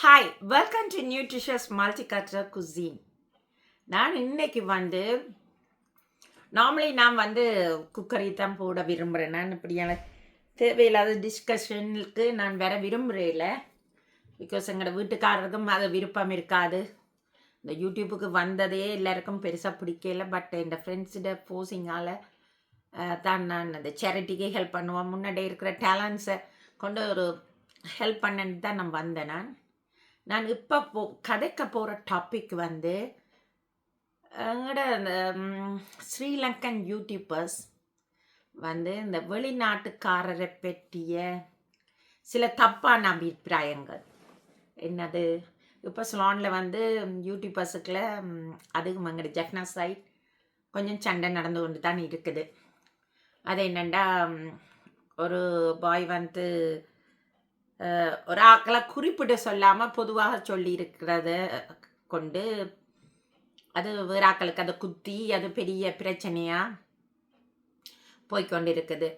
Hi welcome to nutritious multiculture cuisine நான் இன்னைக்கு வந்து நார்மலி நான் வந்து குக்கரி தான் போட விரும்புகிறேன் நான் இப்படியான தேவையில்லாத டிஸ்கஷனுக்கு நான் வேற விரும்புகிறேன் பிகாஸ் எங்களோட வீட்டுக்காரருக்கும் அது விருப்பம் இருக்காது. இந்த யூடியூப்புக்கு வந்ததே எல்லாருக்கும் பெருசாக பிடிக்கல. பட் இந்த ஃப்ரெண்ட்ஸிட போசிங்கால் தான் நான் அந்த சேரிட்டிக்கு ஹெல்ப் பண்ணுவேன். முன்னாடி இருக்கிற டேலண்ட்ஸை கொண்டு ஒரு ஹெல்ப் பண்ணன்னு தான் நான் வந்தேன் நான். நான் இப்போ போ கதைக்க போகிற டாபிக் வந்து எங்களோட அந்த ஸ்ரீலங்கன் யூடியூபர்ஸ் வந்து இந்த வெளிநாட்டுக்காரரை பற்றிய சில தப்பான அபிப்பிராயங்கள். என்னது? இப்போ ஸ்லானில் வந்து யூடியூபர்ஸுக்குள்ள அதுக்கு அதுவும் ஜெக்னா ஜெஃப்னா சைட் கொஞ்சம் சண்டை நடந்து கொண்டு தான் இருக்குது. அது என்னென்னா ஒரு பாய் வந்து ஒரு ஆக்களை குறிப்பிட்டு சொல்லாமல் பொதுவாக சொல்லி இருக்கிறத கொண்டு அது வேறாக்களுக்கு அதை குத்தி அது பெரிய பிரச்சனையாக போய்க்கொண்டு இருக்குது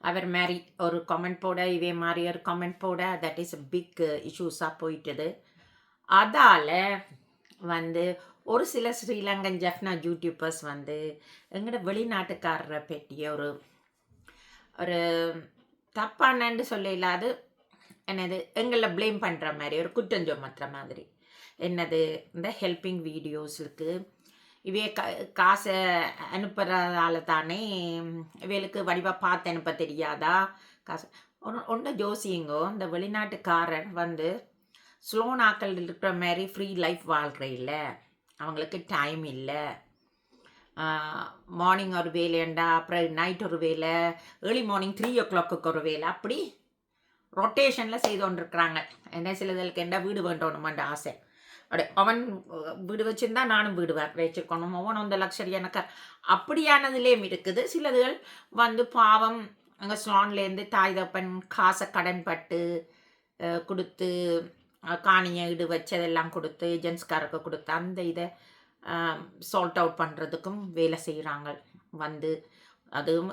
அவர் மாதிரி ஒரு கமெண்ட் போட இவே மாதிரி ஒரு கமெண்ட் போட தட் இஸ் பிக் இஷ்யூஸாக போயிட்டுது. அதால் வந்து ஒரு சில ஸ்ரீலங்கன் ஜெஃப்னா யூடியூபர்ஸ் வந்து எங்களோட வெளிநாட்டுக்காரரை பற்றிய ஒரு ஒரு தப்பானன்னு சொல்ல இல்லாது என்னது எங்களை ப்ளேம் பண்ணுற மாதிரி ஒரு குற்றம் சுமத்துற மாதிரி. என்னது இந்த ஹெல்பிங் வீடியோஸுக்கு இவைய க காசை அனுப்புறதால தானே இவைகளுக்கு வடிவாக பார்த்து அனுப்ப தெரியாதா? காசு ஒன்று ஒன்று ஜோசியங்கோ இந்த வெளிநாட்டுக்காரன் வந்து ஸ்லோ நாக்கள் இருக்கிற மாதிரி ஃப்ரீ லைஃப் வாழ்கிற இல்லை. அவங்களுக்கு டைம் இல்லை. மார்னிங் ஒரு வேலையண்டா அப்புறம் நைட் ஒரு வேலை early morning three o'clock ஒரு வேலை அப்படி ரொட்டேஷனில் செய்து கொண்டிருக்கிறாங்க என்ன சிலதுகளுக்கு என்ன வீடு வேண்டணுமான்ற ஆசை. அப்படி அவன் வீடு வச்சுருந்தா நானும் வீடு வச்சுருக்கணும். அவன் அந்த லக்ஸரி எனக்கு அப்படியானதுலேயும் இருக்குது சிலதுகள் வந்து பாவம் அங்கே ஸ்லான்லேருந்து தாய் தப்பன் காசை கடன் பட்டு கொடுத்து காணியை இடு வச்சதெல்லாம் கொடுத்து ஏஜென்ட்ஸ்காரருக்கு கொடுத்து அந்த இதை சால்ட் அவுட் பண்ணுறதுக்கும் வேலை செய்கிறாங்க வந்து அதுவும்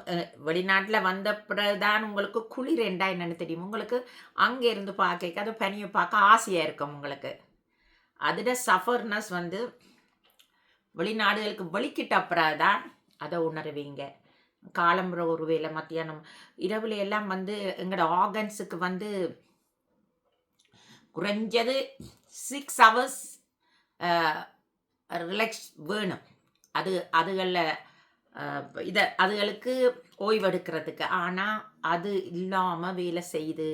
வெளிநாட்டில் வந்த பிறகுதான் உங்களுக்கு குளிர் ரெண்டா என்னென்னு தெரியும். உங்களுக்கு அங்கே இருந்து பார்க்க அது பனியை பார்க்க ஆசையாக இருக்கும் உங்களுக்கு. அதோட சஃபர்னஸ் வந்து வெளிநாடுகளுக்கு வெளிக்கிட்ட அப்புறம் தான் அதை உணருவீங்க. காலம்புற ஒரு வேலை மத்தியானம் இரவுல எல்லாம் வந்து எங்களோட ஆர்கன்ஸுக்கு வந்து குறைஞ்சது சிக்ஸ் ஹவர்ஸ் ரிலாக்ஸ் வேணும். அது அதுகளில் இதை அதுகளுக்கு ஓய்வெடுக்கிறதுக்கு. ஆனால் அது இல்லாமல் வேலை செய்து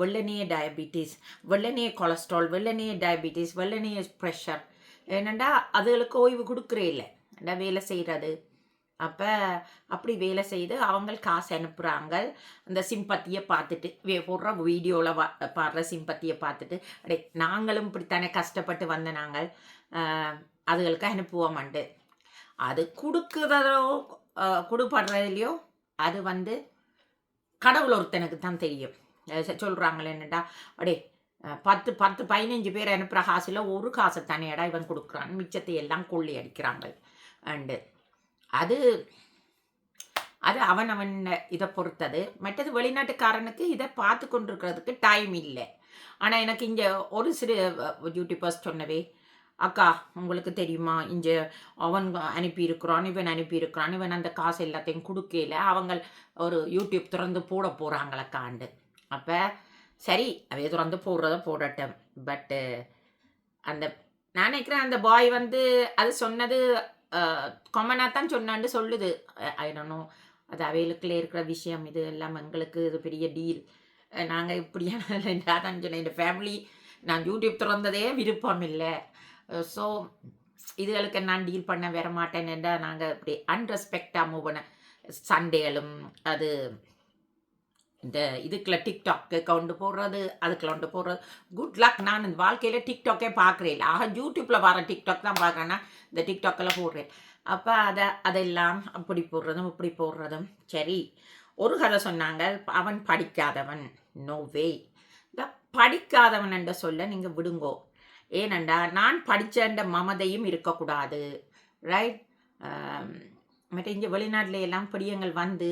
வெள்ளனைய டயபிட்டிஸ் வெள்ளனைய கொலஸ்ட்ரால் வெள்ளனைய டயபிட்டிஸ் வெள்ளனைய ப்ரெஷர் என்னண்டா அதுகளுக்கு ஓய்வு கொடுக்குறே இல்லை. என்ன வேலை செய்கிறது அப்போ அப்படி வேலை செய்து அவங்க காசு அனுப்புகிறாங்க அந்த சிம்பத்தியை பார்த்துட்டு வே போடுற வீடியோவில் வா பாடுற சிம்பத்தியை பார்த்துட்டு அடே நாங்களும் இப்படித்தானே கஷ்டப்பட்டு வந்த நாங்கள். அதுகளுக்கு அதுகளுக்கு அனுப்புவோமாண்டு அது கொடுக்குறதோ கொடுப்படுறதுலையோ அது வந்து கடவுள் ஒருத்தனுக்கு தான் தெரியும் சொல்கிறாங்களே என்னடா அடே பத்து பத்து பதினஞ்சு பேர் அனுப்புகிற காசில் ஒரு காசை தனியடா இவன் கொடுக்குறான். மிச்சத்தை எல்லாம் கொள்ளி அடிக்கிறாங்க. அண்டு அது அது அவன் அவன் இதை பொறுத்தது. மற்றது வெளிநாட்டுக்காரனுக்கு இதை பார்த்து கொண்டிருக்கிறதுக்கு டைம் இல்லை. ஆனால் எனக்கு இங்கே ஒரு சிறு யூடியூபர்ஸ் சொன்னவே அக்கா உங்களுக்கு தெரியுமா? இங்கே அவன் அனுப்பியிருக்கிறான் இவன் அனுப்பியிருக்கிறான் இவன் அந்த காசு எல்லாத்தையும் கொடுக்கல. அவங்க ஒரு யூடியூப் திறந்து போட போகிறாங்களக்காண்டு அப்போ சரி அவைய திறந்து போடுறத போடட்டும். பட்டு அந்த நான் நினைக்கிறேன் அந்த பாய் வந்து அது சொன்னது காமனாக தான் சொன்னான்னு சொல்லுது. ஐடனோ அது அவைகளுக்குள்ளே இருக்கிற விஷயம் இது எல்லாம் எங்களுக்கு இது பெரிய டீல் நாங்கள் இப்படியான தான் சொன்னேன் இந்த ஃபேமிலி நான் யூடியூப் திறந்ததே விருப்பம் இல்லை. Uh, ஸோ இதுகளுக்கு நான் டீல் பண்ண வர மாட்டேன்னுடா நாங்கள் இப்படி அன்ரெஸ்பெக்டாக மூவ் பண்ண சண்டேகளும் அது இந்த இதுக்குள்ள டிக்டாக்கு கொண்டு போடுறது அதுக்குள்ள கொண்டு போடுறது. குட் லக் நான் இந்த வாழ்க்கையில் டிக்டாக்கே பார்க்குறேன் இல்லை ஆக யூடியூப்பில் வர டிக்டாக் தான் பார்க்குறேன்னா இந்த டிக்டாக்கில் போடுறேன். அப்போ அதை அதெல்லாம் அப்படி போடுறதும் இப்படி போடுறதும் சரி. ஒரு கதை சொன்னாங்க. அவன் படிக்காதவன். நோ வே இந்த படிக்காதவன் என்ற சொல்ல நீங்கள் விடுங்கோ. ஏனண்டா நான் படித்தன்ற மமதையும் இருக்கக்கூடாது. ரைட் மற்ற இங்கே வெளிநாட்டில எல்லாம் பிடியங்கள் வந்து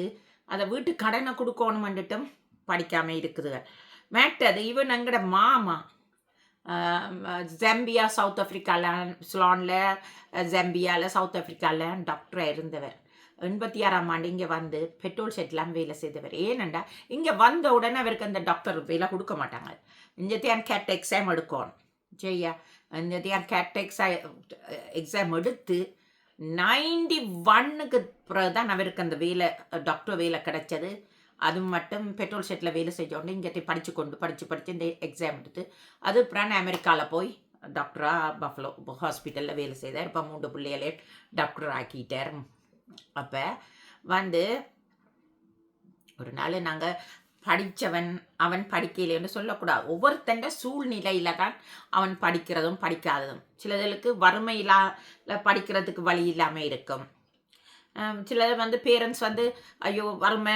அதை வீட்டு கடனை கொடுக்கணுமெண்டுட்டும் படிக்காமல் இருக்குதுங்க மேட்டது இவன் எங்கட மாமா ஜம்பியா சவுத் ஆஃப்ரிக்காவில் ஸ்லானில் ஜம்பியாவில் சவுத் ஆஃப்ரிக்காவில் டாக்டராக இருந்தவர். எண்பத்தி ஆறாம் ஆண்டு இங்கே வந்து பெட்ரோல் செட்லாம் வேலை செய்தவர். ஏனெண்டா இங்கே வந்த உடனே அவருக்கு அந்த டாக்டர் வேலை கொடுக்க மாட்டாங்க. இஞ்சத்தையான் கேட் எக்ஸாம் எடுக்கணும். சரியா இஞ்சத்தையான் கேட் எக்ஸா எக்ஸாம் எடுத்து நைன்டி ஒன்னுக்கு பிறகு தான் அவருக்கு அந்த வேலை டாக்டர் வேலை கிடைச்சது. அது மட்டும் பெட்ரோல் செட்டில் வேலை செஞ்சோடனே இங்கே படித்து கொண்டு படித்து படித்து இந்த எக்ஸாம் எடுத்து அது அப்புறம் அமெரிக்காவில் போய் டாக்டராக பஃபலோ ஹாஸ்பிட்டலில் வேலை செய்தார். இப்போ மூன்று பிள்ளைகளே டாக்டர் ஆக்கிட்டார். அப்போ வந்து ஒரு நாள் நாங்கள் படித்தவன் அவன் படிக்கலைன்னு சொல்லக்கூடாது. ஒவ்வொருத்தண்ட சூழ்நிலையில தான் அவன் படிக்கிறதும் படிக்காததும். சிலதுகளுக்கு வறுமையில படிக்கிறதுக்கு வழி இல்லாமல் இருக்கும். சிலர் வந்து பேரண்ட்ஸ் வந்து ஐயோ வறுமை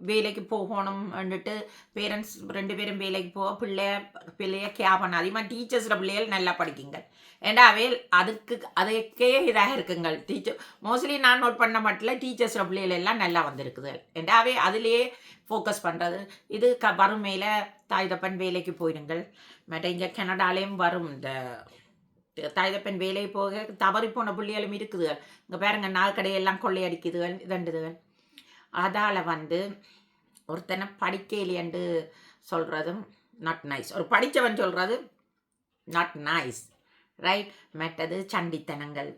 வேலைக்கு போகணும்னுட்டு பேரண்ட்ஸ் ரெண்டு பேரும் வேலைக்கு போக பிள்ளைய பிள்ளைய கே பண்ண அதிகமாக டீச்சர்ஸோட பிள்ளைகள் நல்லா படிக்குங்க ஏண்டா அவையில் அதுக்கு அதுக்கே இதாக இருக்குங்கள். டீச்சர் மோஸ்ட்லி நான் நோட் பண்ண மட்டும் டீச்சர்ஸோட பிள்ளைகள் எல்லாம் நல்லா வந்திருக்குது ஏண்டாவே அதுலேயே ஃபோக்கஸ் பண்ணுறது இது க வறுமையில் தாய் தப்பன் வேலைக்கு போயிடுங்கள் மற்ற இங்கே கனடாலேயும் வரும் இந்த தாய்தப்பெண் வேலை போக தவறி போன பிள்ளைகளும் இருக்குதுகள். இங்கே பாருங்க நாள் கடையெல்லாம் கொள்ளையடிக்குதுகள் இதண்டுதுகள். அதால் வந்து ஒருத்தனை படிக்கலையண்டு சொல்கிறதும் நாட் நைஸ் ஒரு படித்தவன் சொல்கிறது நாட் நைஸ் ரைட் மற்றது சண்டித்தனங்கள்.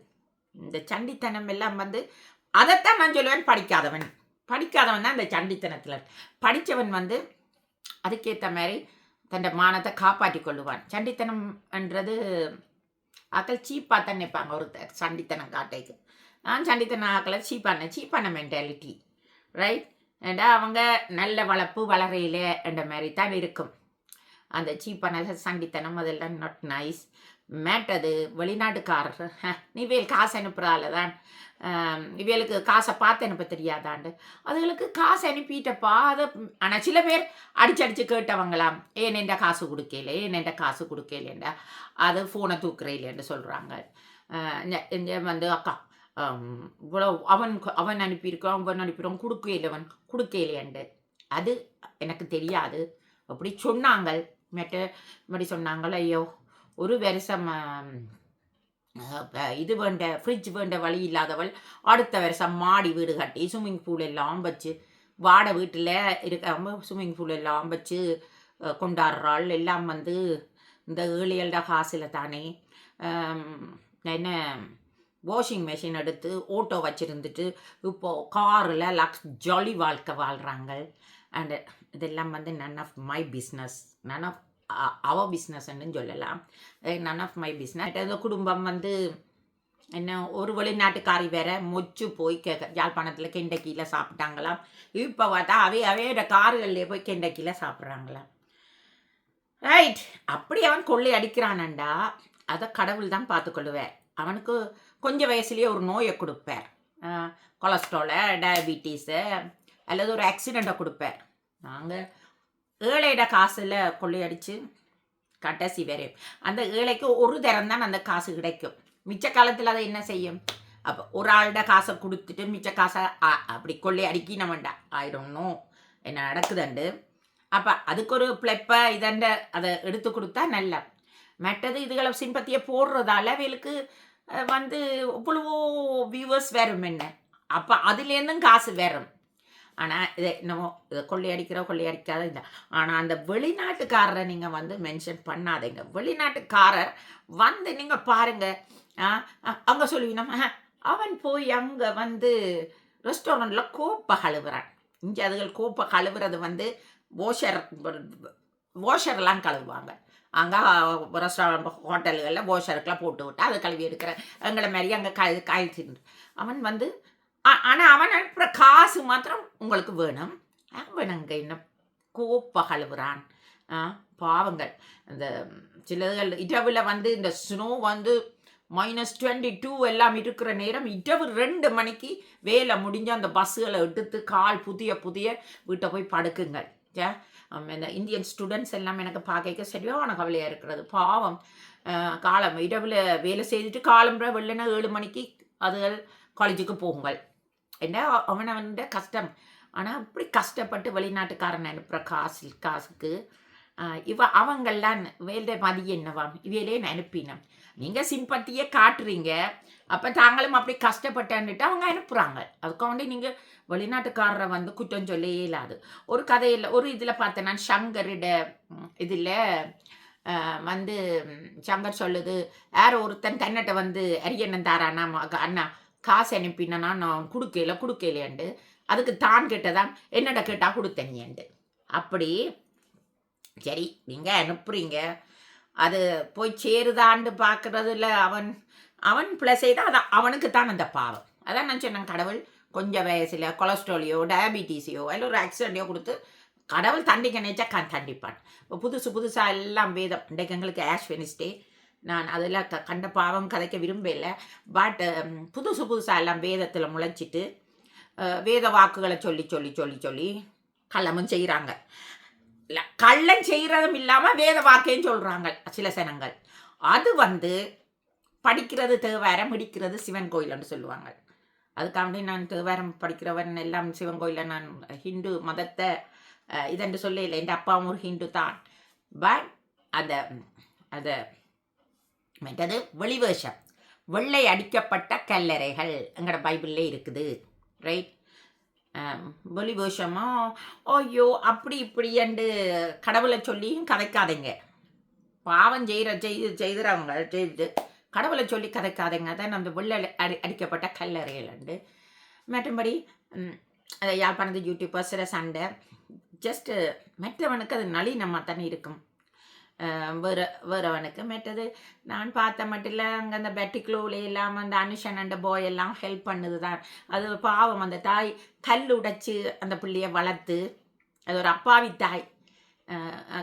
இந்த சண்டித்தனம் எல்லாம் வந்து அதைத்தான் நான் சொல்லுவேன் படிக்காதவன். படிக்காதவன் தான் இந்த சண்டித்தனத்தில். படித்தவன் வந்து அதுக்கேற்ற மாதிரி தன் மானத்தை காப்பாற்றி கொள்ளுவான். சண்டித்தனம் என்றது ஆக்கள் சீப்பாக தான் நிற்பாங்க ஒருத்தர் சண்டித்தனம் காட்டைக்கு. நான் சண்டித்தனம் ஆக்களை சீப்பான சீப்பான மென்டாலிட்டி ரைட் ஏண்டா அவங்க நல்ல வளர்ப்பு வளரையில் என்ற மாதிரி தான் இருக்கும். அந்த சீப்பான சண்டித்தனம் அதெல்லாம் நாட் நைஸ் மேட்டது வெளிநாட்டுக்காரர். ஹ, நீ காசு அனுப்புகிறால தான் ஆம், காசை பார்த்து அனுப்ப தெரியாதாண்டு. அதுகளுக்கு காசு அனுப்பிட்டப்பா அதை ஆனால் சில பேர் அடிச்சு அடிச்சு கேட்டவங்களாம் ஏன் என்ற காசு கொடுக்கல? ஏன் என்ற காசு கொடுக்கலண்டா? அது ஃபோனை தூக்குறையிலேன்னு சொல்கிறாங்க வந்து அக்கா இவ்வளோ அவன் அவன் அனுப்பியிருக்கான் அவன் அனுப்பிடுவான் கொடுக்கலவன் கொடுக்கலையண்டு அது எனக்கு தெரியாது. அப்படி சொன்னாங்க மேட்டு இப்படி சொன்னாங்கள் ஐயோ ஒரு வருஷம் இது வேண்ட ஃப்ரிட்ஜ் வேண்ட வழி இல்லாதவள் அடுத்த வருஷம் மாடி வீடு கட்டி ஸ்விம்மிங் பூல் எல்லாம் வச்சு வாட வீட்டில் இருக்க ஸ்விம்மிங் பூல் எல்லாம் வச்சு கொண்டாடுறாள். எல்லாம் வந்து இந்த ஏழைகளோட காசில் தானே என்ன வாஷிங் மிஷின் எடுத்து ஓட்டோ வச்சுருந்துட்டு இப்போது காரில் லக்ஸ் ஜாலி வாழ்க்கை வாழ்கிறாங்க அண்டு இதெல்லாம் வந்து none of my business none of அவ பிஸ்னஸ்ன்னு சொல்லலாம். நன் ஆஃப் மை பிஸ்னஸ் ஏதோ குடும்பம் வந்து என்ன ஒரு வெளிநாட்டுக்காரி வேற மொச்சு போய் கேட்க யாழ்ப்பாணத்தில் கெண்டக்கியில் சாப்பிட்டாங்களாம். இப்போ பார்த்தா அவைய அவையோட கார்கள்லேயே போய் கெண்டக்கியில் சாப்பிட்றாங்களாம். ரைட் அப்படி அவன் கொள்ளை அடிக்கிறானண்டா. அதை கடவுள் தான் பார்த்துக்கொள்ளுவார். அவனுக்கு கொஞ்சம் வயசுலேயே ஒரு நோயை கொடுப்பார். கொலஸ்ட்ராலை டயபிட்டிஸு அல்லது ஒரு ஆக்சிடெண்ட்டை கொடுப்பார். நாங்கள் ஏழையிட காசில் கொள்ளையடிச்சு கடைசி வரையும் அந்த ஏழைக்கு ஒரு தரம் தான் அந்த காசு கிடைக்கும். மிச்ச காலத்தில் அதை என்ன செய்யும்? அப்போ ஒரு ஆள்கிட்ட காசை கொடுத்துட்டு மிச்ச காசை அப்படி கொள்ளை அடிக்கினவன்டா ஆயிடும்னோ என்ன நடக்குதுண்டு? அப்போ அதுக்கு ஒரு பிளப்பை இதண்ட அதை எடுத்து கொடுத்தா நல்ல. மற்றது இதுகளை சிம்பத்தியை போடுறதால அவளுக்கு வந்து இவ்வளவோ வியூவர்ஸ் வரும் என்ன? அப்போ அதுலேருந்தும் காசு வரும். ஆனால் இதை என்னமோ இதை கொள்ளையடிக்கிற கொள்ளையடிக்காத இந்த ஆனால் அந்த வெளிநாட்டுக்காரரை நீங்கள் வந்து மென்ஷன் பண்ணாதீங்க. வெளிநாட்டுக்காரர் வந்து நீங்கள் பாருங்கள் அங்கே ஆ, அவன் போய் அங்கே வந்து ரெஸ்டாரண்ட்டில் கோப்பை கழுவுறான். இங்கே அதுகள் கோப்பை கழுவுறது வந்து வாஷர் வாஷர்லாம் கழுவுவாங்க. அங்கே ரெஸ்டாரண்ட் ஹோட்டல்களில் வாஷருக்கெலாம் போட்டு விட்டு அதை கழுவி எடுக்கிற எங்களை மாதிரி அங்கே கழு காய்ச்சின்னு அவன் வந்து ஆனால் அவன் அனுப்புகிற காசு மாத்திரம் உங்களுக்கு வேணும். அவன் அங்கே என்ன கோப்பகழுவுறான் பாவங்கள். இந்த சிலதுகள் இரவில் வந்து இந்த ஸ்னோ வந்து மைனஸ் டுவெண்ட்டி டூ எல்லாம் இருக்கிற நேரம் இரவு ரெண்டு மணிக்கு வேலை முடிஞ்சு அந்த பஸ்ஸுகளை எடுத்து கால் புதிய புதிய வீட்டை போய் படுக்குங்கள். இந்த இந்தியன் ஸ்டூடெண்ட்ஸ் எல்லாம் எனக்கு பார்க்க சரியான கவலையாக இருக்கிறது. பாவம். காலம் இரவில் வேலை செய்துட்டு காலம்புற வெள்ளன ஏழு மணிக்கு அதுகள் காலேஜுக்கு போகுங்கள். என்ன? அவனவன் கஷ்டம். ஆனால் அப்படி கஷ்டப்பட்டு வெளிநாட்டுக்காரன் அனுப்புகிற காசு காசுக்கு இவ அவங்கெல்லாம் வேலை மதி என்னவாம் இவையிலே அனுப்பினோம் நீங்கள் சிம்பத்தியே காட்டுறீங்க. அப்போ தாங்களும் அப்படி கஷ்டப்பட்டேன்னுட்டு அவங்க அனுப்புகிறாங்க அதுக்காண்டி நீங்கள் வெளிநாட்டுக்காரரை வந்து குற்றம் சொல்ல இயலாது ஒரு கதையில் ஒரு இதில் பார்த்தேன் நான் சங்கரிட இதில் வந்து சங்கர் சொல்லுது யார் ஒருத்தன் தன்னிட்ட வந்து அரியண்ணன் தாரானா அண்ணா காசு அனுப்பினா நான் கொடுக்கல கொடுக்கலையாண்டு. அதுக்கு தான் கேட்டதான் என்னடா கேட்டால் கொடுத்தனியாண்டு. அப்படி சரி நீங்கள் அனுப்புறீங்க. அது போய் சேருதான்னு பார்க்குறதுல அவன் அவன் ப்ளஸ் செய்தால் அது அவனுக்கு தான் அந்த பாவம். அதான் நான் சொன்னேன் கடவுள் கொஞ்சம் வயசில் கொலஸ்ட்ராலியோ டயபிட்டிஸையோ இல்லை ஒரு ஆக்சிடென்ட்டையோ கொடுத்து கடவுள் தண்டிக்க நினைச்சா கண் தண்டிப்பான். இப்போ புதுசு புதுசாக எல்லாம் வேதம். இன்றைக்கு எங்களுக்கு ஆஷ் வெனிஸ்டே நான் அதில் க கண்ட பாவம் கதைக்க விரும்பலை பட் um, புதுசு புதுசாக எல்லாம் வேதத்தில் முளைச்சிட்டு வேத வாக்குகளை சொல்லி சொல்லி சொல்லி சொல்லி கள்ளமும் செய்கிறாங்க இல்லை கள்ளம் செய்கிறதும் இல்லாமல் வேத வாக்கையும் சொல்கிறாங்க சில சனங்கள். அது வந்து படிக்கிறது தேவாரம் முடிக்கிறது சிவன் கோயில்னு சொல்லுவாங்க. அதுக்காண்டி நான் தேவாரம் படிக்கிறவன் எல்லாம் சிவன் கோயிலில் நான் ஹிந்து மதத்தை இதென்று சொல்லல என் அப்பாவும் ஒரு ஹிந்து தான். பட் அந்த அதை மற்றது வெளிவேஷம் வெள்ளை அடிக்கப்பட்ட கல்லறைகள் எங்களோட பைபிளில் இருக்குது. ரைட் வெளிவேஷமோ ஐயோ அப்படி இப்படி என்று கடவுளை சொல்லியும் கதைக்காதீங்க. பாவம் செய்கிற செய்து செய்கிறவங்க செய்து கடவுளை சொல்லி கதைக்காதீங்க. தான் அந்த வெள்ளை அடி அடிக்கப்பட்ட கல்லறைகள் உண்டு மற்றும்படி அதை யாழ்ப்பாணத்து யூடியூபர்ஸில் சண்டை. ஜஸ்ட்டு மற்றவனுக்கு அது நளினமாக தானே இருக்கும். வர வேறவனுக்கு மற்றது. நான் பார்த்த மட்டும் இல்லை அங்கே அந்த பெட்டிக்ளூவில் இல்லாமல் அந்த அனுஷன் அந்த பாய் எல்லாம் ஹெல்ப் பண்ணுது தான் அது பாவம் அந்த தாய் கல் உடைச்சி அந்த பிள்ளைய வளர்த்து அது ஒரு அப்பாவி தாய்.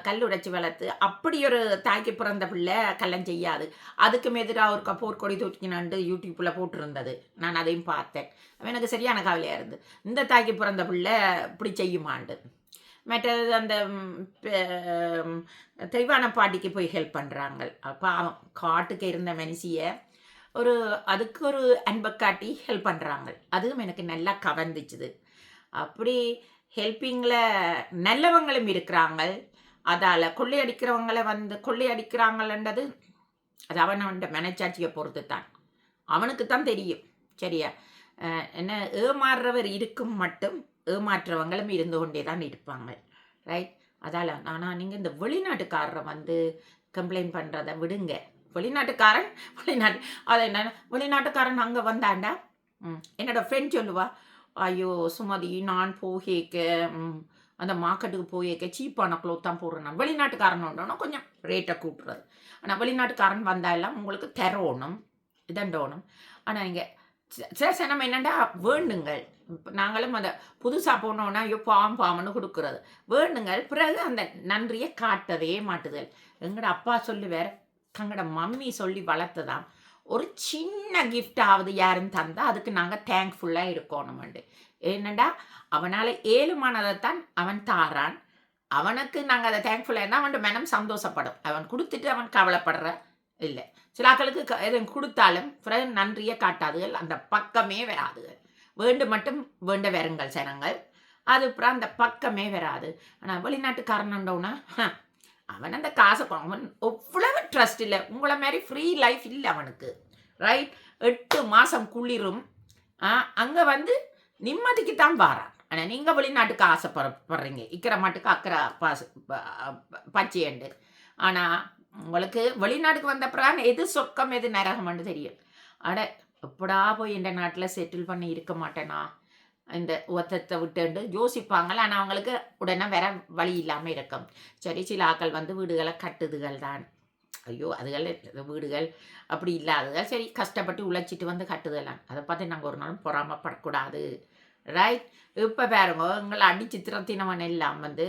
கல் உடைச்சி வளர்த்து அப்படி ஒரு தாய்க்கு பிறந்த பிள்ளை கல்லம் செய்யாது. அதுக்கும் எதிராக ஒரு கப்போர் கொடி தூக்கினான்ட்டு யூடியூப்பில் போட்டிருந்தது. நான் அதையும் பார்த்தேன். எனக்கு சரியான கவலையாக இருந்து. இந்த தாய்க்கு பிறந்த பிள்ளை இப்படி செய்யுமாண்டு. மற்றது அந்த பெ- தெய்வான பாட்டிக்கு போய் ஹெல்ப் பண்ணுறாங்க பாவம் காட்டுக்கு இருந்த மனுஷியை ஒரு அதுக்கு ஒரு அன்பை காட்டி ஹெல்ப் பண்ணுறாங்க அதுவும் எனக்கு நல்லா கவர்ந்துச்சுது. அப்படி ஹெல்ப்பிங்கில் நல்லவங்களும் இருக்கிறாங்க அதால் கொள்ளையடிக்கிறவங்களை வந்து கொள்ளையடிக்கிறாங்கன்றது அது அவனவன் மனச்சாட்சியை பொறுத்து தான் அவனுக்கு தான் தெரியும். சரியா? என்ன ஏமாறுறவர் இருக்கும் மட்டும் ஏமாற்றுறவங்களும் இருந்து கொண்டே தான் இருப்பாங்க ரைட் அதால் ஆனால் நீங்கள் இந்த வெளிநாட்டுக்காரரை வந்து கம்ப்ளைண்ட் பண்ணுறத விடுங்க. வெளிநாட்டுக்காரன் வெளிநாட்டு அது என்ன வெளிநாட்டுக்காரன் அங்கே வந்தாண்டா? ம் என்னோட ஃப்ரெண்ட் சொல்லுவா ஐயோ சுமதி நான் போகேக்க ம், அந்த மார்க்கெட்டுக்கு போயேக்க சீப்பான க்ளோத் தான் போடுறேன் வெளிநாட்டுக்காரன் உண்டோன்னா கொஞ்சம் ரேட்டை கூட்டுறது. ஆனால் வெளிநாட்டுக்காரன் வந்தாலாம் உங்களுக்கு தரணும் இதண்டோணும். ஆனால் இங்கே சில சனம் என்னண்டா? வேண்டுங்கள். நாங்களும் அந்த புதுசாக போனோன்னா ஐயோ பாம் பாம்னு கொடுக்குறது. வேண்டுங்கள். பிறகு அந்த நன்றியை காட்டவே மாட்டுதல். எங்களோட அப்பா சொல்லி வேற தங்கட மம்மி சொல்லி வளர்த்ததாம். ஒரு சின்ன கிஃப்டாவது யாரும் தந்தால் அதுக்கு நாங்கள் தேங்க்ஃபுல்லாக இருக்கணும்ண்டு. என்னடா அவனால் ஏழுமானதைத்தான் அவன் தாரான். அவனுக்கு நாங்கள் அதை தேங்க்ஃபுல்லாக இருந்தால் அவன் மனம் சந்தோஷப்படும். அவன் கொடுத்துட்டு அவன் கவலைப்படுற. இல்லை. சில ஆக்களுக்கு க- எதுவும் கொடுத்தாலும் பிறகு நன்றியை காட்டாதுகள். அந்த பக்கமே வராதுகள். வேண்டு மட்டும் வேண்ட வருங்கள் சனங்கள். அது அப்புறம் அந்த பக்கமே வராது. ஆனால் வெளிநாட்டுக்காரனண்டோன்னா அவன் அந்த காசை அவன் எவ்வளவு ட்ரஸ்ட் இல்லை. உங்களை மாதிரி ஃப்ரீ லைஃப் இல்லை அவனுக்கு. ரைட் எட்டு மாதம் குளிரும். அங்கே வந்து நிம்மதிக்கு தான் வாரான். ஆனால் நீங்கள் வெளிநாட்டுக்கு ஆசைப்படுறீங்க இக்கிற மாட்டுக்கு அக்கறை பாசு பச்சையண்டு ஆனால் உங்களுக்கு வெளிநாட்டுக்கு வந்த எது சொர்க்கம் எது நரகம்னு தெரியும். அட எப்படா போய் இந்த நாட்டில் செட்டில் பண்ணி இருக்க மாட்டேனா? இந்த ஒத்தத்தை விட்டுண்டு யோசிப்பாங்கள்? ஆனால் அவங்களுக்கு உடனே வேற வழி இல்லாமல் இருக்கும். சரி சில ஆக்கள் வந்து வீடுகளை கட்டுதுகள் தான். ஐயோ அதுகள் வீடுகள்? அப்படி இல்லாததுகள். சரி கஷ்டப்பட்டு உழைச்சிட்டு வந்து கட்டுதலாம் அதை பார்த்து நாங்கள் ஒரு நாளும் பொறாமப்படக்கூடாது. ரைட் இப்போ பாருங்க எங்களை அடிச்சு திரத்தினவன் எல்லாம் வந்து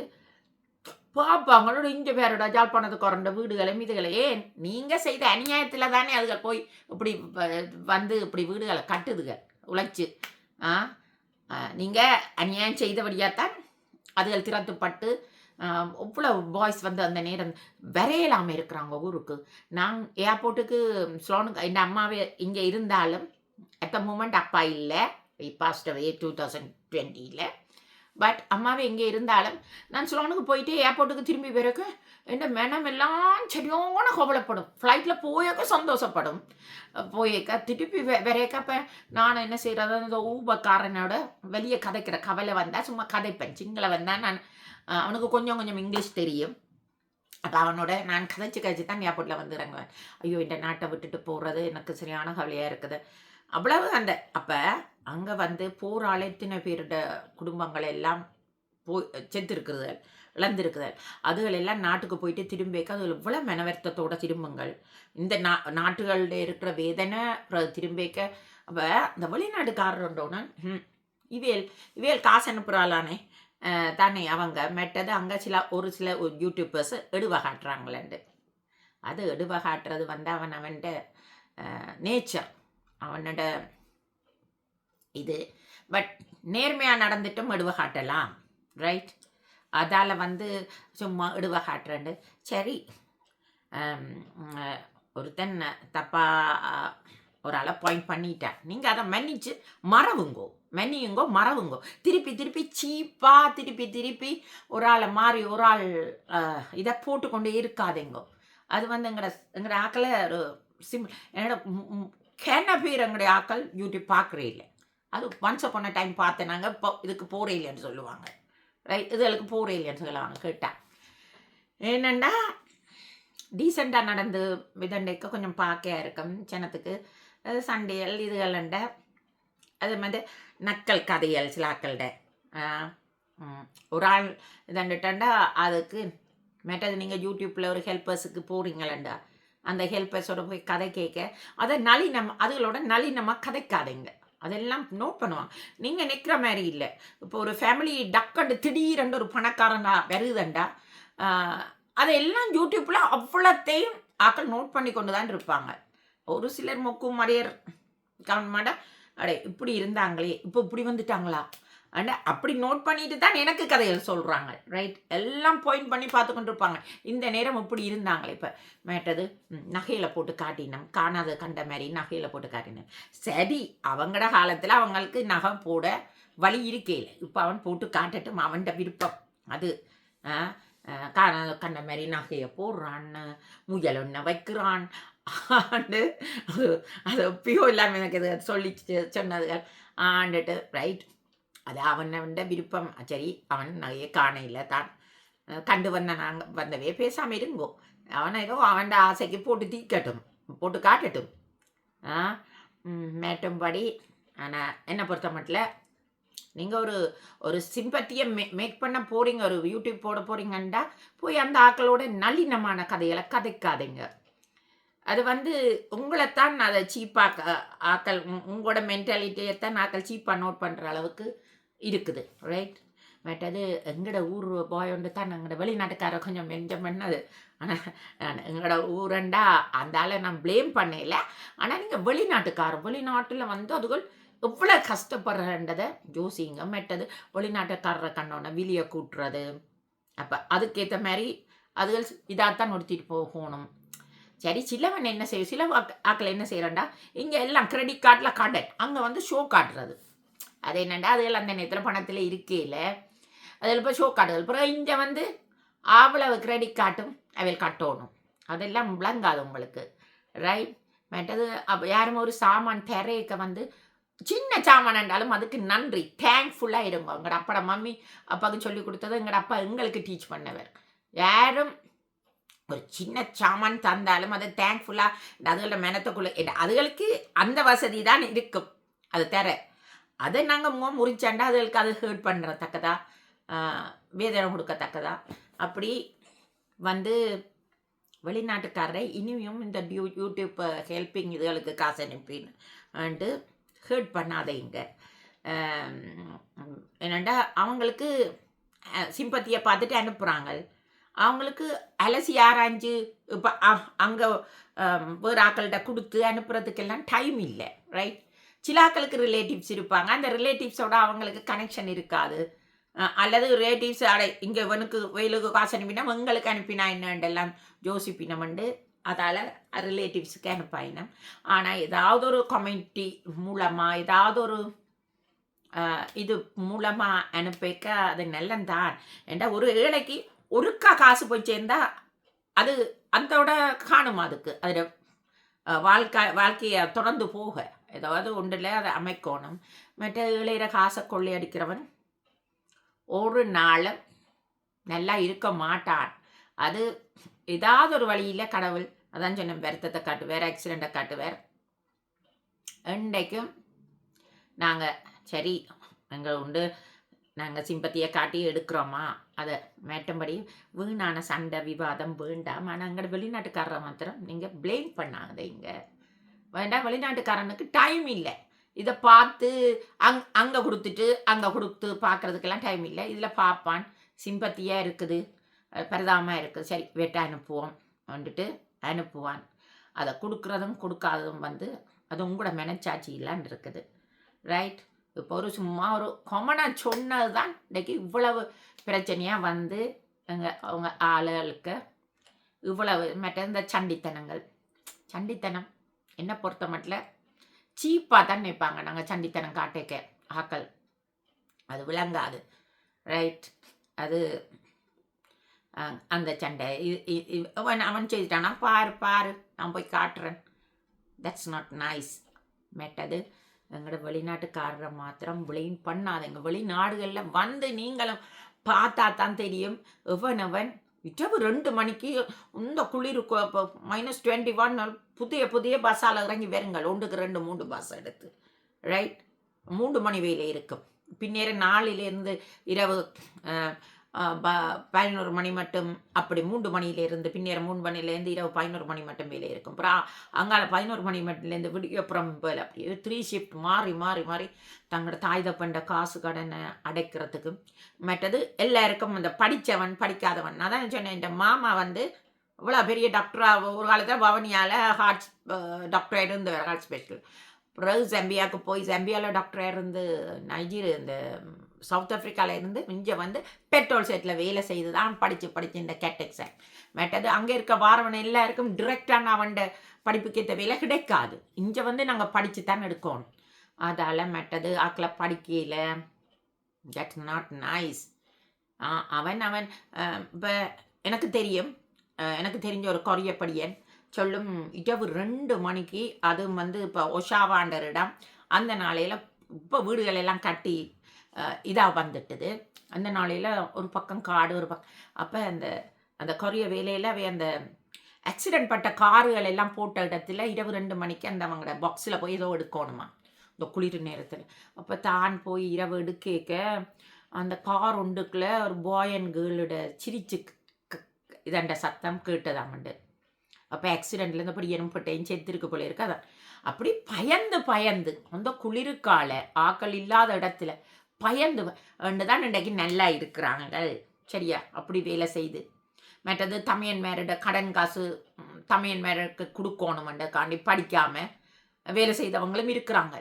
பாப்பாங்களோட இங்கே பேரோட ஜாழ்ப்பாணத்துக்கு குறண்ட வீடுகளை மீதுகளை. ஏன்? நீங்கள் செய்த அநியாயத்தில் தானே அதுகள் போய் இப்படி வ- வந்து இப்படி வீடுகளை கட்டுதுகள் உழைச்சி. ஆ? நீங்கள் அநியாயம் செய்தபடியாத்தான் அதுகள் திறத்துப்பட்டு இவ்வளோ பாய்ஸ் வந்து அந்த நேரம் வரையலாமல் இருக்கிறாங்க ஊருக்கு. நான் ஏர்போர்ட்டுக்கு ஸ்லோனுக்கு என் அம்மாவே இங்கே இருந்தாலும் அட் த மூமெண்ட் அப்பா இல்லை. பாஸ்ட் அவே டூ தௌசண்ட் டுவெண்ட்டியில் பட் அம்மாவே இங்கே இருந்தாலும் நான் சிலோனுக்கு போயிட்டு ஏர்போர்ட்டுக்கு திரும்பி பிறகு என் மனம் எல்லாம் சரியான கவலைப்படும். ஃப்ளைட்டில் போயக்க சந்தோஷப்படும். போயக்க திருப்பி வெ விரையக்கப்ப நான் என்ன செய்கிறது அந்த ஊபக்காரனோட வெளியே கதைக்கிற கவலை வந்தால் சும்மா கதைப்பேன். சிங்கள வந்தால் நான் அவனுக்கு கொஞ்சம் கொஞ்சம் இங்கிலீஷ் தெரியும். அப்போ அவனோட நான் கதைச்சு கதைச்சு தான் ஏர்போர்ட்டில் வந்து இறங்குவேன். ஐயோ இந்த நாட்டை விட்டுட்டு போகிறது எனக்கு சரியான கவலையாக இருக்குது. அவ்வளவு அந்த அப்போ அங்கே வந்து போராள எத்தனை பேரோட குடும்பங்கள் எல்லாம் போய் செத்துருக்குறது இழந்திருக்குதல் அதுகள் எல்லாம் நாட்டுக்கு போயிட்டு திரும்பிக்க அது இவ்வளோ மனவர்த்தத்தோட திரும்புங்கள். இந்த நா நாட்டுகளில் இருக்கிற வேதனை அப்புறம் திரும்பிக்க அப்போ இந்த வெளிநாடுக்காரருண்டோன்னு இவேல் இவியல் இவியல் காசு அனுப்புகிறாளானே தானே அவங்க மெட்டது அங்கே சில ஒரு சில யூடியூபர்ஸ் எடுவ காட்டுறாங்களேண்டு. அது எடுவகாட்டுறது வந்து அவன் அவன்ட நேச்சர் அவனோட இது. பட் நேர்மையாக நடந்துட்டும் எடுவ காட்டலாம். ரைட் அதால் வந்து சும்மா எடுவ காட்டுறேன்னு. சரி. ஒருத்தன் தப்பாக ஒரு ஆளை பாயிண்ட் பண்ணிட்டேன். நீங்கள் அதை மன்னிச்சு மறவுங்கோ. மன்னியுங்கோ மறவுங்கோ. திருப்பி திருப்பி சீப்பாக திருப்பி திருப்பி ஒரு ஆளை மாறி ஒரு ஆள் இதை போட்டுக்கொண்டு இருக்காதுங்கோ. அது வந்து எங்களோட எங்களோட ஆக்களை ஒரு சிம் என்னோட கேன பேர் எங்களுடைய ஆக்கள் யூடியூப் பார்க்குறே இல்லை. அது ஒன்ஸ் அப்பான டைம் பார்த்தேன் நாங்கள் இப்போ இதுக்கு போகிறே இல்லைன்னு சொல்லுவாங்க. ரைட் இதுகளுக்கு போகிறே இல்லைன்னு சொல்லுவாங்க கேட்டேன். என்னண்டா? டீசெண்டாக நடந்து விதண்டைக்கு கொஞ்சம் பார்க்க இருக்கும் சின்னத்துக்கு. அது சண்டைகள் இதுகளண்ட அது மாதிரி நக்கல் கதைகள் சில ஒரு ஆள் இதண்டுட்டா அதுக்கு மெட்டது நீங்கள் யூடியூப்பில் ஒரு ஹெல்ப்பர்ஸுக்கு போகிறீங்களண்டா அந்த ஹெல்பர்ஸோட போய் கதை கேட்க. அதை நளினம் அதுகளோட நளினமாக கதைக்காதீங்க. அதெல்லாம் நோட் பண்ணுவாங்க. நீங்கள் நிற்கிற மாதிரி இல்லை. இப்போ ஒரு ஃபேமிலி டக்கண்டு திடீரென்று ஒரு பணக்காரனா வருதுண்டா அதையெல்லாம் யூடியூப்பில் அவ்வளோத்தையும் ஆக்கள் நோட் பண்ணி கொண்டு தான் இருப்பாங்க. ஒரு சிலர் மொக்கும் மறையர் கவனமாட அடே இப்படி இருந்தாங்களே இப்போ இப்படி வந்துட்டாங்களா? அண்ட் அப்படி நோட் பண்ணிட்டு தான் எனக்கு கதைகள் சொல்கிறாங்க ரைட் எல்லாம் பாயிண்ட் பண்ணி பார்த்து கொண்டு இருப்பாங்க இந்த நேரம் இப்படி இருந்தாங்களே இப்போ. மேட்டது நகையில் போட்டு காட்டினோம். காணாத கண்ட மாதிரி நகையில் போட்டு காட்டினோம். சரி அவங்களோட காலத்தில் அவங்களுக்கு நகை போட வழி இருக்கையில் இப்போ அவன் போட்டு காட்டட்டும் அவன்கிட்ட விருப்பம். அது ஆ, காணாத கண்ட மாதிரி நகையை போடுறான்னு முயல் ஒன்று வைக்கிறான். ஆண்டு அது- எப்பயோ இல்லாமல் எனக்கு இது சொல்லி சொன்னதுகள். ஆண்டுட்டு ரைட் அது அவனவன்ட விருப்பம். சரி அவன் நகையை காணையில் தான் கண்டு வந்த நாங்கள் வந்தவே பேசாமல் இருங்கோ. அவனை ஏதோ அவன் ஆசைக்கு போட்டு தீக்கட்டும் போட்டு காட்டட்டும். ஆ ம், மேட்டும்படி ஆனால் என்னை பொறுத்த மட்டும் நீங்கள் ஒரு ஒரு சிம்பத்தியை மே மேக் பண்ண போகிறீங்க ஒரு யூடியூப் போட போகிறீங்கண்டா போய் அந்த ஆக்களோட நளினமான கதைகளை கதைக்காதீங்க. அது வந்து உங்களைத்தான் அதை சீப்பாக ஆக்கள் உங்களோட மென்டாலிட்டியை தான் ஆக்கள் சீப்பாக நோட் பண்ணுற அளவுக்கு இருக்குது ரைட் மற்றது எங்களோட ஊர் போய் தான் எங்களோட வெளிநாட்டுக்கார கொஞ்சம் மெஞ்சம் பண்ணது. ஆனால் எங்களோட ஊரண்டா அந்தால நான் ப்ளேம் பண்ணல. ஆனால் நீங்கள் வெளிநாட்டுக்காரர் வெளிநாட்டில் வந்து அதுகள் எவ்வளோ கஷ்டப்படுறன்றதை யோசிங்க. மற்றது வெளிநாட்டுக்காரரை கண்ணோட வெளியே கூட்டுறது. அப்போ அதுக்கேற்ற மாதிரி அதுகள் இதாகத்தான் நிறுத்திட்டு போகணும். சரி சிலவன் என்ன செய்யும் சில ஆக்கள் என்ன செய்கிறான்டா இங்கே எல்லாம் கிரெடிட் கார்டில் காட்டன் அங்கே வந்து ஷோ காட்டுறது. அது என்னண்டா? அதுகள் அந்த நேரத்தில் பணத்தில் இருக்கையில். அதில் போய் ஷோ காட்டுதல். அப்புறம் இங்கே வந்து அவ்வளவு கிரெடிட் கார்டும் அவையில் கட்டணும். அதெல்லாம் விளங்காது உங்களுக்கு. ரைட் மற்றது அப்போ யாரும் ஒரு சாமான் திரையக்க வந்து சின்ன சாமான் என்றாலும் அதுக்கு நன்றி. தேங்க்ஃபுல்லாக இருங்க. எங்களோட அப்பட மம்மி அப்பாவுக்கு சொல்லி கொடுத்தது எங்களோட அப்பா எங்களுக்கு டீச் பண்ணவர். யாரும் ஒரு சின்ன சாமான் தந்தாலும் அதை தேங்க்ஃபுல்லாக அதுகளோட மெனத்துக்குள்ளே அதுகளுக்கு அந்த வசதி தான் இருக்கும். அது தர. அதை நாங்கள் முகம் முறிச்சாண்டா அதுகளுக்கு அது ஹேர்ட் பண்ணுறத்தக்கதா வேதனை கொடுக்கத்தக்கதா? அப்படி வந்து வெளிநாட்டுக்காரரை இனியும் இந்த டியூ யூடியூப் ஹெல்ப்பிங் இதுகளுக்கு காசு அனுப்பின்னு ஹேர்ட் பண்ணாதீங்க. என்னண்டா அவங்களுக்கு சிம்பத்தியை பார்த்துட்டு அனுப்புகிறாங்க அவங்களுக்கு அலசி ஆராய்ஞ்சு இப்போ அங்கே வேறு ஆக்கள்கிட்ட கொடுத்து அனுப்புறதுக்கெல்லாம் டைம் இல்லை ரைட் சிலாக்களுக்கு ரிலேட்டிவ்ஸ் இருப்பாங்க. அந்த ரிலேட்டிவ்ஸோட அவங்களுக்கு கனெக்ஷன் இருக்காது. அல்லது ரிலேட்டிவ்ஸ் அடை இங்கே இவனுக்கு வெயிலுக்கு காசு அனுப்பினா எங்களுக்கு அனுப்பினா என்னண்டெல்லாம் யோசிப்பினமண்டு அதால் ரிலேட்டிவ்ஸுக்கு அனுப்பாயினம். ஆனால் ஏதாவது ஒரு கம்யூனிட்டி மூலமாக ஏதாவது ஒரு இது மூலமாக அனுப்பிக்க அது நல்லந்தான். ஏண்டா ஒரு ஏழைக்கு ஒருக்கா காசு போய் சேர்ந்தா அது அதோட காணும் அதுக்கு. அதில் வாழ்க்கை வாழ்க்கையை தொடர்ந்து போக. ஏதாவது ஒன்றில் அதை அமைக்கணும். மற்ற இளையிற காசை கொள்ளையடிக்கிறவன் ஒரு நாளும் நல்லா இருக்க மாட்டான். அது ஏதாவது ஒரு வழியில் கடவுள் அதான் சொன்னேன் வருத்தத்தை காட்டுவார் ஆக்சிடெண்ட்டை காட்டுவார். இன்றைக்கும் நாங்கள் சரி எங்கள் உண்டு நாங்கள் சிம்பத்தியை காட்டி எடுக்கிறோமா? அதை மேட்டம்படி வீணான சண்டை விவாதம் வேண்டாம். ஆனால் எங்களோட வெளிநாட்டுக்காரரை மாத்திரம் நீங்கள் ப்ளேம் பண்ணாங்க இங்கே வேண்டாம் வெளிநாட்டுக்காரனுக்கு டைம் இல்லை. இதை பார்த்து அங் அங்கே கொடுத்துட்டு அங்கே கொடுத்து பார்க்குறதுக்கெல்லாம் டைம் இல்லை. இதில் பார்ப்பான் சிம்பத்தியாக இருக்குது. பரதாமல் இருக்குது. சரி வெட்ட அனுப்புவோம். வந்துட்டு அனுப்புவான். அதை கொடுக்குறதும் கொடுக்காததும் வந்து அது உங்களோட மனச்சாட்சி இல்லான்னு இருக்குது. ரைட் இப்போ ஒரு சும்மா ஒரு கொமனாக சொன்னது தான் இன்றைக்கி இவ்வளவு பிரச்சனையாக வந்து எங்கள் அவங்க ஆளுகளுக்கு இவ்வளவு மற்ற இந்த சண்டித்தனங்கள். சண்டித்தனம். என்ன பொறுத்த மட்டும் சீப்பாக தான் நினைப்பாங்க நாங்கள் சண்டித்தனம் காட்டேக்க. ஆக்கள். அது விளங்காது. ரைட். அது அந்த சண்டை. அவன் அவன் செய்துட்டானா? பாரு பாரு. நான் போய் காட்டுறேன். தட்ஸ் நாட் நைஸ் மெட்டது. எங்களோட வெளிநாட்டுக்காரரை மாத்திரம் ப்ளேம் பண்ணாதுங்க. வெளிநாடுகளில் வந்து நீங்களும் பார்த்தா தான் தெரியும். எவன் அவன் இரவு ரெண்டு மணிக்கு இந்த குளிர் மைனஸ் டுவெண்ட்டி ஒன் புதிய புதிய பஸ்ஸால் இறங்கி வருங்கள். ஒன்றுக்கு ரெண்டு மூன்று பஸ் எடுத்து. ரைட் மூன்று மணி வேலை இருக்கும். பின்னேற நாளிலேருந்து இரவு அஹ், ப- பதினோரு மணி மட்டும் அப்படி மூன்று மணியிலேருந்து பின்னேற மூணு மணிலேருந்து இரவு பதினோரு மணி மட்டும் வேலை இருக்கும். அப்புறம் அங்கால பதினோரு மணி மட்டும்லேருந்து விடியப்புறம் வேலை. போல் அப்படியே த்ரீ ஷிஃப்ட் மாறி மாறி மாறி தங்களோட தாய் தப்பண்ட காசு கடனை அடைக்கிறதுக்கு. மற்றது எல்லாருக்கும் அந்த படித்தவன் படிக்காதவன். நான் தான் சொன்னேன் இந்த மாமா வந்து இவ்வளோ பெரிய டாக்டராக ஒரு காலத்தில் பவனியால் ஹார்ட் டாக்டராக இருந்தவர் ஹார்ட் ஸ்பெஷல் பிறகு ஜம்பியாவுக்கு போய் ஜம்பியாவில் டாக்டராக இருந்து நைஜீர் இந்த சவுத் ஆஃப்ரிக்காவில் இருந்து இங்கே வந்து பெட்ரோல் செட்டில் வேலை செய்து தான் படித்து படித்து இந்த கேட் எக்ஸாம் மற்றது அங்கே இருக்க வாரவன் எல்லாருக்கும் டிரெக்டான அவன்ட படிப்புக்கேற்ற வேலை கிடைக்காது. இங்கே வந்து நாங்கள் படித்து தான் எடுக்கணும். அதால் மற்றது ஆக்கில் படிக்கல தட்ஸ் நாட் நைஸ் அவன் அவன் இப்போ எனக்கு தெரியும். எனக்கு தெரிஞ்ச ஒரு கொரிய படியன் சொல்லும் இரவு ரெண்டு மணிக்கு அது வந்து இப்போ ஒஷாவாண்டரிடம் அந்த நாளையில் இப்போ வீடுகள் எல்லாம் கட்டி இதாக வந்துட்டுது. அந்த நாளையில் ஒரு பக்கம் காடு ஒரு பக்கம் அப்போ அந்த அந்த கொரிய வேலையில் அவை அந்த ஆக்சிடென்ட் பட்ட காருகள் எல்லாம் போட்ட இடத்துல இரவு ரெண்டு மணிக்கு அந்த அவங்களோட பாக்ஸில் போய் ஏதோ எடுக்கணுமா? இந்த குளிர் நேரத்தில். அப்போ தான் போய் இரவு எடுக்க அந்த கார் ஒன்றுக்குள்ள ஒரு பாய் அண்ட் கேர்ளோட சிரிச்சு க- இதண்ட சத்தம் கேட்டதாமண்டு அப்போ ஆக்சிடென்ட்லேருந்து அப்படி எறும்பட்டையும் செத்துருக்கு போல இருக்கு. அதான். அப்படி பயந்து பயந்து அந்த குளிருக்கால ஆக்கள் இல்லாத இடத்துல பயந்து தான் இன்றைக்கு நல்லா இருக்கிறாங்க சரியா? அப்படி வேலை செய்து. மற்றது தமையன்மேரோட கடன் காசு ம், தமையன் மேருக்கு கொடுக்கணுமெண்டக்காண்டி படிக்காமல் வேலை செய்தவங்களும் இருக்கிறாங்க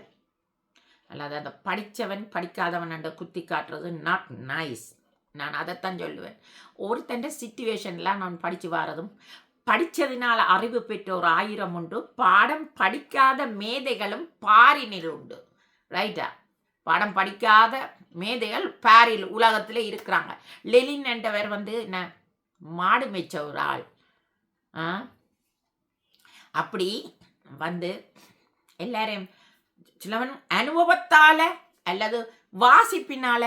அல்லாத அந்த படித்தவன் படிக்காதவன் என்ற குத்தி காட்டுறது நாட் நைஸ் நான் அதைத்தான் சொல்லுவேன். ஒருத்தண்ட சுச்சுவேஷன்லாம் நான் படித்து வாரதும் படித்ததினால் அறிவு பெற்றோர் ஆயிரம் உண்டு பாடம் படிக்காத மேதைகளும் பாரினில் உண்டு. ரைட்டா பாடம் படிக்காத மேதைகள் பாரில் உலகத்தில் இருக்கிறாங்க. லெலின் என்றவர் வந்து என்ன? மாடு மேய்ச்ச ஒரு ஆள். அப்படி வந்து எல்லாரையும் சிலவன் அனுபவத்தால அல்லது வாசிப்பினால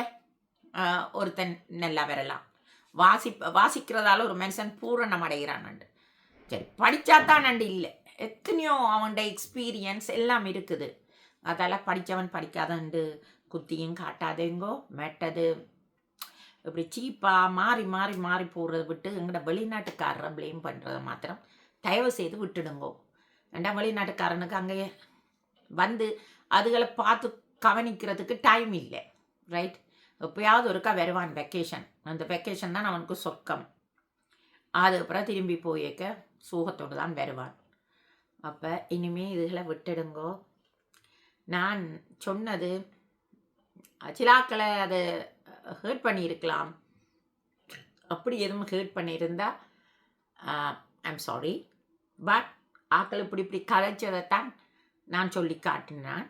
ஒருத்தன் நல்லா வரலாம். வாசி வாசிக்கிறதால ஒரு மனுஷன் பூரணம் அடைகிறான் சரி படித்தா தான் நண்டு இல்லை. எத்தனையோ அவன்கிட்ட எக்ஸ்பீரியன்ஸ் எல்லாம் இருக்குது. அதெல்லாம் படித்தவன் படிக்காதண்டு. குத்தியும் காட்டாதேங்கோ மெட்டது. இப்படி சீப்பாக மாறி மாறி மாறி போடுறத விட்டு எங்களோட வெளிநாட்டுக்காரரை ப்ளேம் பண்ணுறத மாத்திரம் தயவு செய்து விட்டுடுங்கோ. ரெண்டாம் வெளிநாட்டுக்காரனுக்கு அங்கே வந்து அதுகளை பார்த்து கவனிக்கிறதுக்கு டைம் இல்லை. ரைட் எப்பயாவது ஒருக்கா வருவான் வெக்கேஷன் அந்த வெக்கேஷன் தான் அவனுக்கு சொர்க்கம். அதுக்கப்புறம் திரும்பி போயிருக்க சூகத்தோடு தான் வருவான். அப்போ இனிமேல் இதுகளை விட்டுடுங்கோ. நான் சொன்னது சிலாக்களை அது ஹேர்ட் பண்ணியிருக்கலாம். அப்படி எதுவும் ஹேர்ட் பண்ணியிருந்தா ஐம் சாரி பட் ஆக்கள் இப்படி இப்படி கலைச்சதைத்தான் நான் சொல்லி காட்டினான்.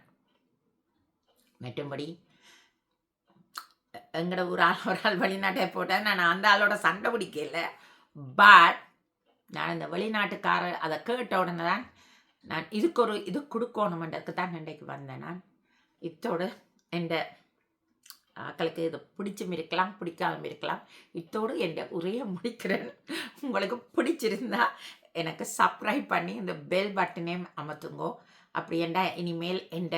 மற்றும்படி எங்களோட ஒரு ஆள் ஒரு ஆள் வெளிநாட்டை போட்டேன் நான் அந்த ஆளோட சண்டை பிடிக்கல. பட் நான் இந்த வெளிநாட்டுக்காரர் அதை கேட்ட உடனே தான் நான் இதுக்கு ஒரு இது கொடுக்கணுமென்றதுக்கு தான் இன்றைக்கு வந்தேன் நான். இத்தோடு எந்த ஆக்களுக்கு இது பிடிச்சும் இருக்கலாம் பிடிக்காம இருக்கலாம். இத்தோடு என் உரையை முடிக்கிறேன். உங்களுக்கு பிடிச்சிருந்தா எனக்கு சப்ஸ்கிரைப் பண்ணி இந்த பெல் பட்டனையும் அமர்த்துங்கோ. அப்படி என்றா இனிமேல் இந்த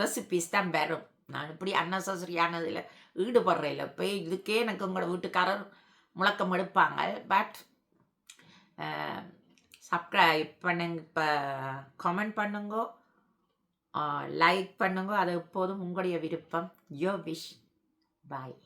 ரெசிபிஸ் தான் வரும். நான் இப்படி அன்னசரியானதில் ஈடுபடுற இல்லை போய் இதுக்கே எனக்கு உங்களோட வீட்டுக்காரர் முழக்கம் எடுப்பாங்க. பட் சப்ஸ்கிரைப் பண்ணுங்க இப்போ கமெண்ட் பண்ணுங்க. லைக் பண்ணுங்க. அது எப்போதும் உங்களுடைய விருப்பம். யோ விஷ் பாய்